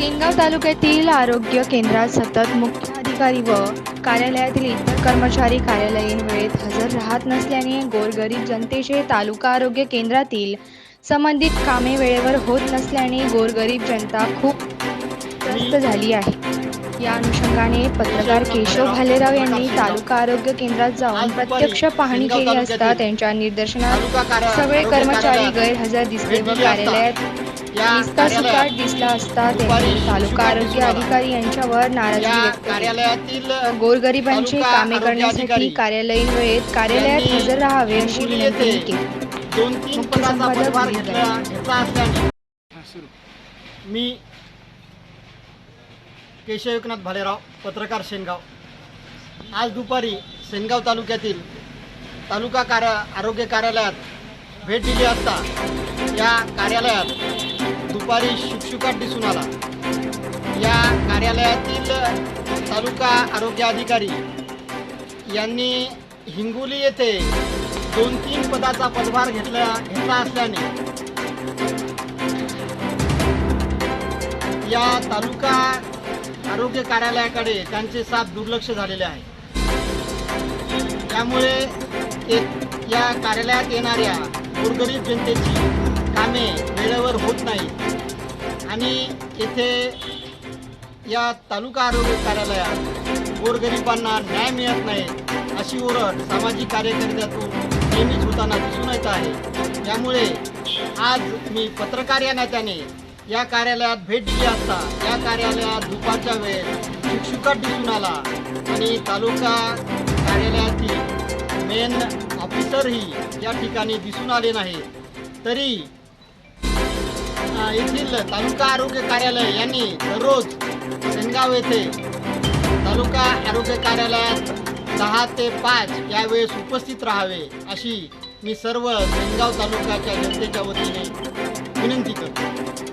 सेनगाव तालुक्यातील आरोग्य केंद्रात सतत मुख्य अधिकारी व कार्यालयातील इतर कर्मचारी कार्यालयीन वेळेत हजर राहत नसल्याने गोरगरीब जनतेचे तालुका आरोग्य केंद्रातील संबंधित कामे वेळेवर होत नसल्याने गोरगरीब जनता खूप त्रस्त झाली आहे. या अनुषंगाने पत्रकार केशव भालेराव यांनी तालुका आरोग्य केंद्रात जाऊन प्रत्यक्ष पाहणी केली असता त्यांच्या निदर्शनात सगळे कर्मचारी गैरहजर दिसले व कार्यालयात निस्ता सुकाट दिसला असता त्यांनी तालुका आरोग्य. अधिकारी यांच्यावर नाराजगी या व्यक्त कार्यालयातील गोरगरिबांची कामे करण्यासाठी कार्यालयीन वेळेत कार्यालयात हजर राहावे अशी विनंती केली. मुख्य संपादक मी केशव एकनाथ भालेराव पत्रकार शेनगाव. आज दुपारी सेनगाव तालुक्यातील तालुका कार्या आरोग्य कार्यालयात भेट दिली असता या कार्यालयात दुपारी शुकशुकाट दिसून आला. या कार्यालयातील तालुका आरोग्य अधिकारी यांनी हिंगोली येथे दोन तीन पदाचा पदभार घेतला घेतला असल्याने या तालुका आरोग्य कार्यालयाकडे त्यांचे साथ दुर्लक्ष झालेले आहे. त्यामुळे या कार्यालयात येणाऱ्या गोरगरीब जनतेची कामे वेळेवर होत नाही. आणि येथे या तालुका आरोग्य कार्यालयात गोरगरिबांना न्याय मिळत नाही अशी ओरड सामाजिक कार्यकर्त्यातून नेहमीच होताना दिसून येत आहे. त्यामुळे आज मी पत्रकार या नात्याने या कार्यालयात भेट दिली असता या कार्यालयात दुपारच्या वेळेस शुकशुकाट दिसून आला आणि तालुका कार्यालयातील मेन ऑफिसरही या ठिकाणी दिसून आले नाही तरी येथील तालुका आरोग्य कार्यालय यांनी दररोज सेनगाव येथे तालुका आरोग्य कार्यालयात दहा ते पाच यावेळेस उपस्थित राहावे अशी मी सर्व सेनगाव तालुक्याच्या जनतेच्या वतीने विनंती करतो.